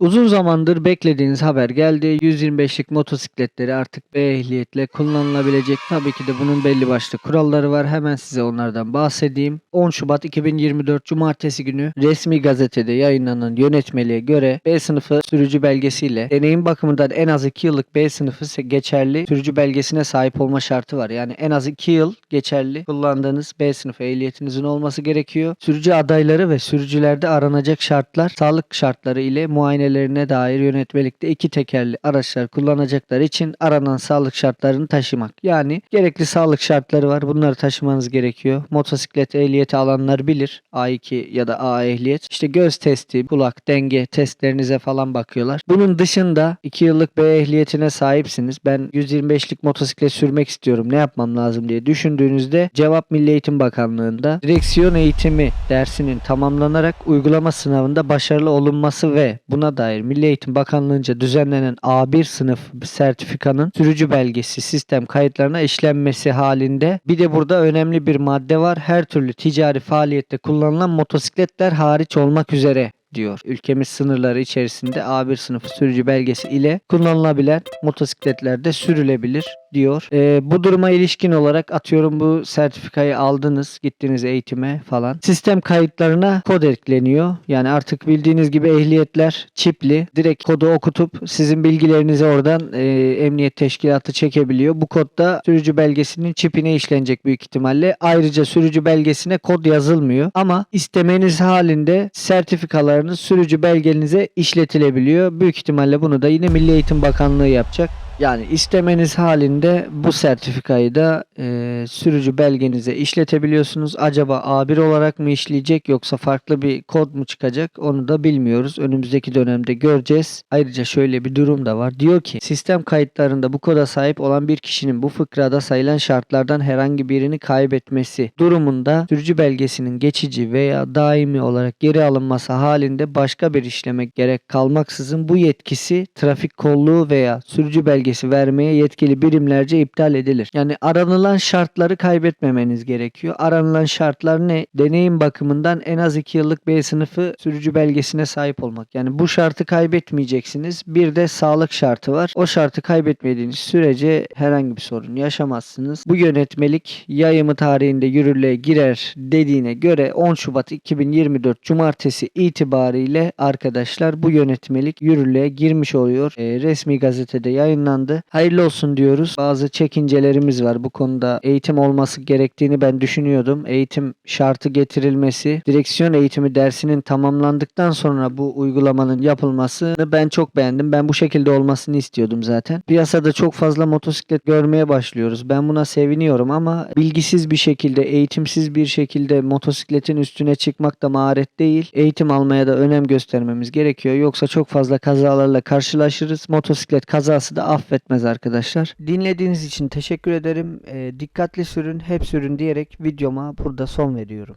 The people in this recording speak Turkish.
Uzun zamandır beklediğiniz haber geldi. 125'lik motosikletleri artık B ehliyetle kullanılabilecek. Tabii ki de bunun belli başlı kuralları var. Hemen size onlardan bahsedeyim. 10 Şubat 2024 Cumartesi günü resmi gazetede yayınlanan yönetmeliğe göre B sınıfı sürücü belgesiyle deneyim bakımından en az 2 yıllık B sınıfı geçerli sürücü belgesine sahip olma şartı var. Yani en az 2 yıl geçerli kullandığınız B sınıfı ehliyetinizin olması gerekiyor. Sürücü adayları ve sürücülerde aranacak şartlar sağlık şartları ile muayenelerine dair yönetmelikte iki tekerli araçlar kullanacaklar için aranan sağlık şartlarını taşımak. Yani gerekli sağlık şartları var. Bunları taşımanız gerekiyor. Motosiklet ehliyeti alanlar bilir. A2 ya da A ehliyet. İşte göz testi, kulak, denge testlerinize falan bakıyorlar. Bunun dışında 2 yıllık B ehliyetine sahipsiniz. Ben 125'lik motosiklet sürmek istiyorum. Ne yapmam lazım diye düşündüğünüzde cevap Milli Eğitim Bakanlığı'nda direksiyon eğitimi dersinin tamamlanarak uygulama sınavında başarılı olunması ve buna dair Milli Eğitim Bakanlığı'nca düzenlenen A1 sınıf sertifikanın sürücü belgesi sistem kayıtlarına işlenmesi halinde bir de burada önemli bir madde var. Her türlü ticari faaliyette kullanılan motosikletler hariç olmak üzere diyor. Ülkemiz sınırları içerisinde A1 sınıfı sürücü belgesi ile kullanılabilen motosikletlerde sürülebilir diyor. Ee, bu duruma ilişkin olarak atıyorum bu sertifikayı aldınız, gittiniz eğitime falan. Sistem kayıtlarına kod ekleniyor. Yani artık bildiğiniz gibi ehliyetler çipli. Direkt kodu okutup sizin bilgilerinizi oradan e, emniyet teşkilatı çekebiliyor. Bu kodda sürücü belgesinin çipine işlenecek büyük ihtimalle. Ayrıca sürücü belgesine kod yazılmıyor. Ama istemeniz halinde sertifikalarınız sürücü belgenize işletilebiliyor. Büyük ihtimalle bunu da yine Milli Eğitim Bakanlığı yapacak. Yani istemeniz halinde bu sertifikayı da e, sürücü belgenize işletebiliyorsunuz. Acaba A1 olarak mı işleyecek yoksa farklı bir kod mu çıkacak onu da bilmiyoruz. Önümüzdeki dönemde göreceğiz. Ayrıca şöyle bir durum da var. Diyor ki sistem kayıtlarında bu koda sahip olan bir kişinin bu fıkrada sayılan şartlardan herhangi birini kaybetmesi durumunda sürücü belgesinin geçici veya daimi olarak geri alınması halinde başka bir işleme gerek kalmaksızın bu yetkisi trafik kolluğu veya sürücü belgesi vermeye yetkili birimlerce iptal edilir. Yani aranılan şartları kaybetmemeniz gerekiyor. Aranılan şartlar ne? Deneyim bakımından en az 2 yıllık B sınıfı sürücü belgesine sahip olmak. Yani bu şartı kaybetmeyeceksiniz. Bir de sağlık şartı var. O şartı kaybetmediğiniz sürece herhangi bir sorun yaşamazsınız. Bu yönetmelik yayımı tarihinde yürürlüğe girer dediğine göre 10 Şubat 2024 Cumartesi itibariyle arkadaşlar bu yönetmelik yürürlüğe girmiş oluyor. Ee, resmi gazetede yayınlandı. Hayırlı olsun diyoruz. Bazı çekincelerimiz var bu konuda. Eğitim olması gerektiğini ben düşünüyordum. Eğitim şartı getirilmesi, direksiyon eğitimi dersinin tamamlandıktan sonra bu uygulamanın yapılmasını ben çok beğendim. Ben bu şekilde olmasını istiyordum zaten. Piyasada çok fazla motosiklet görmeye başlıyoruz. Ben buna seviniyorum ama bilgisiz bir şekilde, eğitimsiz bir şekilde motosikletin üstüne çıkmak da maharet değil. Eğitim almaya da önem göstermemiz gerekiyor. Yoksa çok fazla kazalarla karşılaşırız. Motosiklet kazası da affetmez arkadaşlar. Dinlediğiniz için teşekkür ederim. Ee, dikkatli sürün, hep sürün diyerek videoma burada son veriyorum.